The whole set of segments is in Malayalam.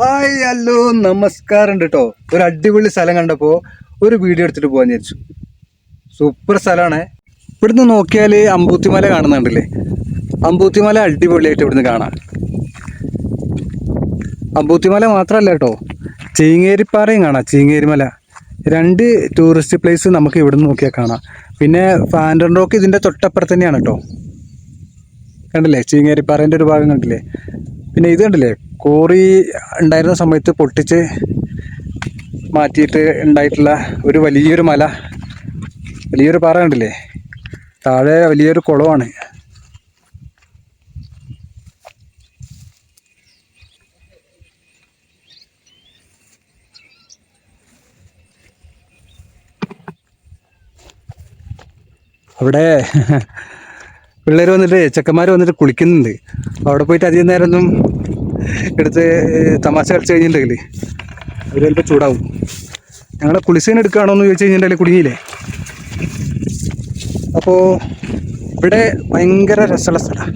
ഹായ് ഹലോ നമസ്കാരം ഉണ്ട് കേട്ടോ ഒരു അടിപൊളി സ്ഥലം കണ്ടപ്പോൾ ഒരു വീഡിയോ എടുത്തിട്ട് പോകാൻ വിചാരിച്ചു. സൂപ്പർ സ്ഥലമാണ്. ഇവിടുന്ന് നോക്കിയാൽ അമ്പൂത്തിമല കാണുന്നുണ്ടല്ലേ? അമ്പൂത്തിമല അടിപൊളിയായിട്ട് ഇവിടുന്ന് കാണാം. അമ്പൂത്തിമല മാത്രമല്ല കേട്ടോ ചീങ്ങേരിപ്പാറയും കാണാം ചീങ്ങേരിമല. രണ്ട് ടൂറിസ്റ്റ് പ്ലേസ് നമുക്ക് ഇവിടുന്ന് നോക്കിയാൽ കാണാം. പിന്നെ ഫാൻഡൻ റോക്ക് ഇതിന്റെ തൊട്ടപ്പുറത്ത് തന്നെയാണ് കേട്ടോ കണ്ടില്ലേ? ചീങ്ങേരിപ്പാറേന്റെ ഒരു ഭാഗം കണ്ടില്ലേ? പിന്നെ ഇത് കണ്ടില്ലേ? കോറി ഉണ്ടായിരുന്ന സമയത്ത് പൊട്ടിച്ച് മാറ്റിയിട്ട് ഉണ്ടായിട്ടുള്ള ഒരു വലിയൊരു മല. വലിയൊരു പാറ കണ്ടില്ലേ? താഴെ വലിയൊരു കുളമാണ്. അവിടെ പിള്ളേർ വന്നിട്ട് ചെക്കന്മാർ വന്നിട്ട് കുളിക്കുന്നുണ്ട്. അവിടെ പോയിട്ട് അധികം നേരം ഒന്നും എടുത്ത് തമാശ കളിച്ച് കഴിഞ്ഞിട്ടുണ്ടെങ്കിൽ അവർ ചിലപ്പോൾ ചൂടാവും. ഞങ്ങളെ കുളിസീൻ എടുക്കുകയാണോ എന്ന് ചോദിച്ചു കഴിഞ്ഞിട്ടുണ്ടെങ്കിൽ കുടുങ്ങിയില്ലേ? അപ്പോൾ ഇവിടെ ഭയങ്കര രസമുള്ള സ്ഥലമാണ്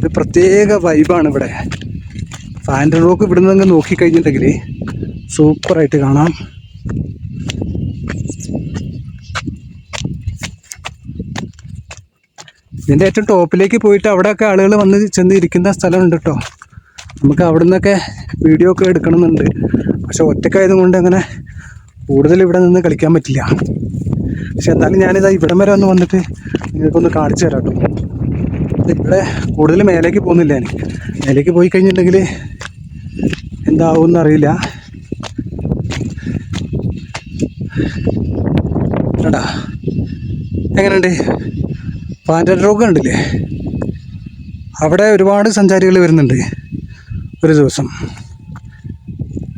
ഒരു പ്രത്യേക വൈബാണ് ഇവിടെ. ഫാന്റൻ റോക്ക് ഇവിടെ നിന്ന് നോക്കിക്കഴിഞ്ഞിട്ടുണ്ടെങ്കിൽ സൂപ്പറായിട്ട് കാണാം. ഇതിന്റെ ഏറ്റവും ടോപ്പിലേക്ക് പോയിട്ട് അവിടെയൊക്കെ ആളുകൾ വന്ന് ചെന്ന് ഇരിക്കുന്ന സ്ഥലമുണ്ട് കേട്ടോ. നമുക്ക് അവിടെ നിന്നൊക്കെ വീഡിയോ ഒക്കെ എടുക്കണമെന്നുണ്ട്. പക്ഷെ ഒറ്റക്കായത് കൊണ്ട് അങ്ങനെ കൂടുതൽ ഇവിടെ നിന്ന് കളിക്കാൻ പറ്റില്ല. പക്ഷെ എന്നാലും ഞാനിതാ ഇവിടം വരെ ഒന്ന് വന്നിട്ട് നിങ്ങൾക്കൊന്ന് കാണിച്ചു തരാം കേട്ടോ ഇവിടെ കൂടുതൽ മേലേക്ക് പോകുന്നില്ല ഞാൻ മേലേക്ക് പോയി കഴിഞ്ഞിട്ടുണ്ടെങ്കിൽ എന്താവും എന്നറിയില്ല ടാ എങ്ങനെയുണ്ട്? പാന്റൻ റോക്ക് കണ്ടില്ലേ? അവിടെ ഒരുപാട് സഞ്ചാരികൾ വരുന്നുണ്ട്. ഒരു ദിവസം.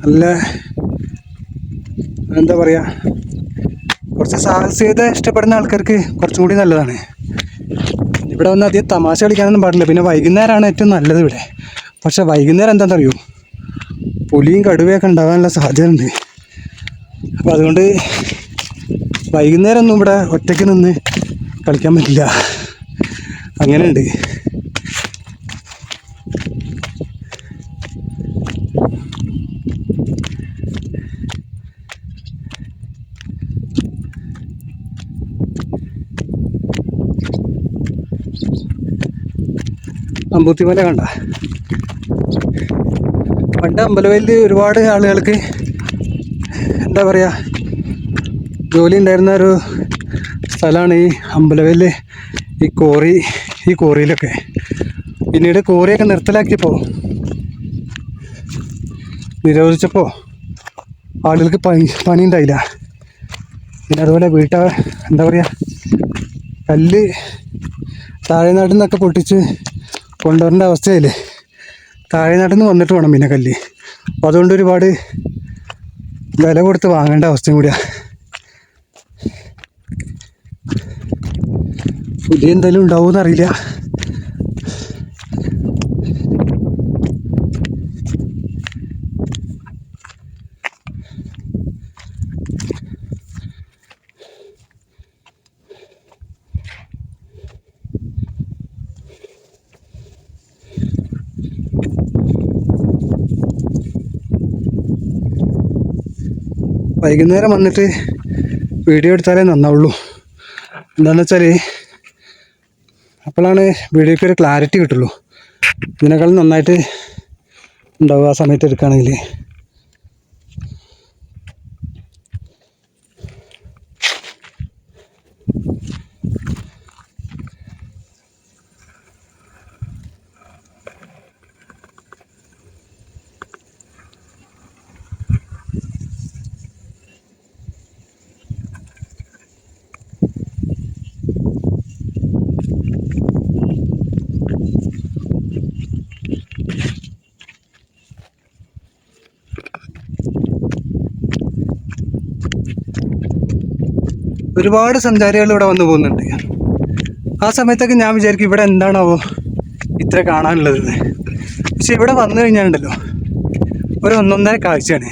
നല്ല എന്താ പറയുക കുറച്ച് സാഹസികത ഇഷ്ടപ്പെടുന്ന ആൾക്കാർക്ക് കുറച്ചും കൂടി നല്ലതാണ്. ഇവിടെ വന്ന് അധികം തമാശ കളിക്കാനൊന്നും പാടില്ല. പിന്നെ വൈകുന്നേരമാണ് ഏറ്റവും നല്ലത് ഇവിടെ. പക്ഷേ വൈകുന്നേരം എന്താണെന്ന് അറിയൂ പുലിയും കടുവയൊക്കെ ഉണ്ടാകാനുള്ള സാധ്യതയുണ്ട്. അപ്പോൾ അതുകൊണ്ട് വൈകുന്നേരം ഒന്നും ഇവിടെ ഒറ്റയ്ക്ക് നിന്ന് കളിക്കാൻ പറ്റില്ല. അങ്ങനെയുണ്ട്. അമ്പൂത്തിമല കണ്ട. പണ്ട് അമ്പലവയലിൽ ഒരുപാട് ആളുകൾക്ക് എന്താ പറയുക ജോലി ഉണ്ടായിരുന്ന ഒരു സ്ഥലമാണ് ഈ അമ്പലവയലിൽ ഈ കോറി ഈ കോറിയിലൊക്കെ പിന്നീട് കോറിയൊക്കെ നിർത്തലാക്കിയപ്പോൾ നിരോധിച്ചപ്പോൾ ആളുകൾക്ക് പണി പണി ഉണ്ടായില്ല. പിന്നെ അതുപോലെ വീട്ട എന്താ പറയുക കല്ല് താഴെ നാട്ടിൽ നിന്നൊക്കെ പൊട്ടിച്ച് കൊണ്ടുവരേണ്ട അവസ്ഥയില്ലേ താഴെ നാട്ടിൽ വന്നിട്ട് വേണം പിന്നെ കല്ല്. അപ്പോൾ അതുകൊണ്ട് ഒരുപാട് വില കൊടുത്ത് വാങ്ങേണ്ട അവസ്ഥയും കൂടിയാണ് പുതിയ എന്തെങ്കിലും ഉണ്ടാവുമെന്ന് അറിയില്ല. വൈകുന്നേരം വന്നിട്ട് വീഡിയോ എടുത്താലേ നന്നാവുള്ളൂ. എന്താണെന്ന് വെച്ചാൽ അപ്പോഴാണ് വീഡിയോയ്ക്ക് ഒരു ക്ലാരിറ്റി കിട്ടുള്ളൂ. ഇതിനേക്കാളും നന്നായിട്ട് ഉണ്ടാവുക ആ സമയത്ത് എടുക്കുകയാണെങ്കിൽ. ഒരുപാട് സഞ്ചാരികൾ ഇവിടെ വന്നു പോകുന്നുണ്ട്. ആ സമയത്തൊക്കെ ഞാൻ വിചാരിക്കും ഇവിടെ എന്താണാവോ ഇത്ര കാണാനുള്ളത്. പക്ഷെ ഇവിടെ വന്നു കഴിഞ്ഞാലുണ്ടല്ലോ ഒരു ഒന്നൊന്നര കാഴ്ചയാണ്.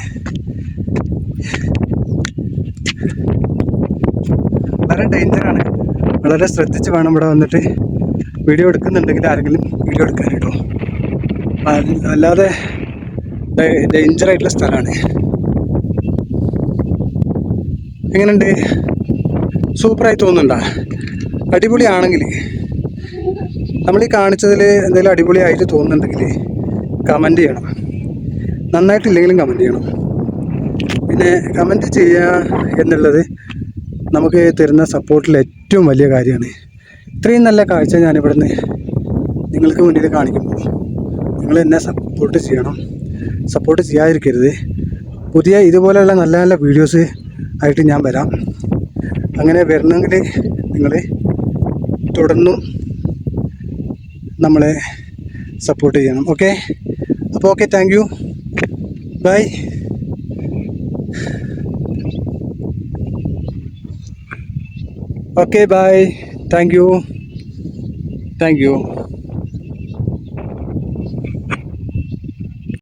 വളരെ ഡേഞ്ചറാണ് വളരെ ശ്രദ്ധിച്ച് വേണം ഇവിടെ വന്നിട്ട് വീഡിയോ എടുക്കുന്നുണ്ടെങ്കിൽ ആരെങ്കിലും വീഡിയോ എടുക്കാൻ കേട്ടോ അല്ലാതെ ഡേഞ്ചർ ആയിട്ടുള്ള സ്ഥലമാണ്. എങ്ങനെയുണ്ട്? സൂപ്പറായി തോന്നുന്നുണ്ടോ. അടിപൊളിയാണെങ്കിൽ നമ്മൾ ഈ കാണിച്ചതിൽ എന്തെങ്കിലും അടിപൊളിയായിട്ട് തോന്നുന്നുണ്ടെങ്കിൽ കമന്റ് ചെയ്യണം. നന്നായിട്ടില്ലെങ്കിലും കമന്റ് ചെയ്യണം. പിന്നെ കമന്റ് ചെയ്യുക എന്നുള്ളത് നമുക്ക് തരുന്ന സപ്പോർട്ടിൽ ഏറ്റവും വലിയ കാര്യമാണ്. ഇത്രയും നല്ല കാഴ്ച ഞാനിവിടുന്ന് നിങ്ങൾക്ക് മുന്നിൽ കാണിക്കുമ്പോൾ നിങ്ങൾ എന്നെ സപ്പോർട്ട് ചെയ്യണം. സപ്പോർട്ട് ചെയ്യാതിരിക്കരുത്. പുതിയ ഇതുപോലെയുള്ള നല്ല നല്ല വീഡിയോസ് ആയിട്ട് ഞാൻ വരാം. അങ്ങനെ വരണമെങ്കിൽ നിങ്ങൾ തുടർന്നും നമ്മളെ സപ്പോർട്ട് ചെയ്യണം. ഓക്കെ അപ്പോൾ okay thank you bye okay bye thank you thank you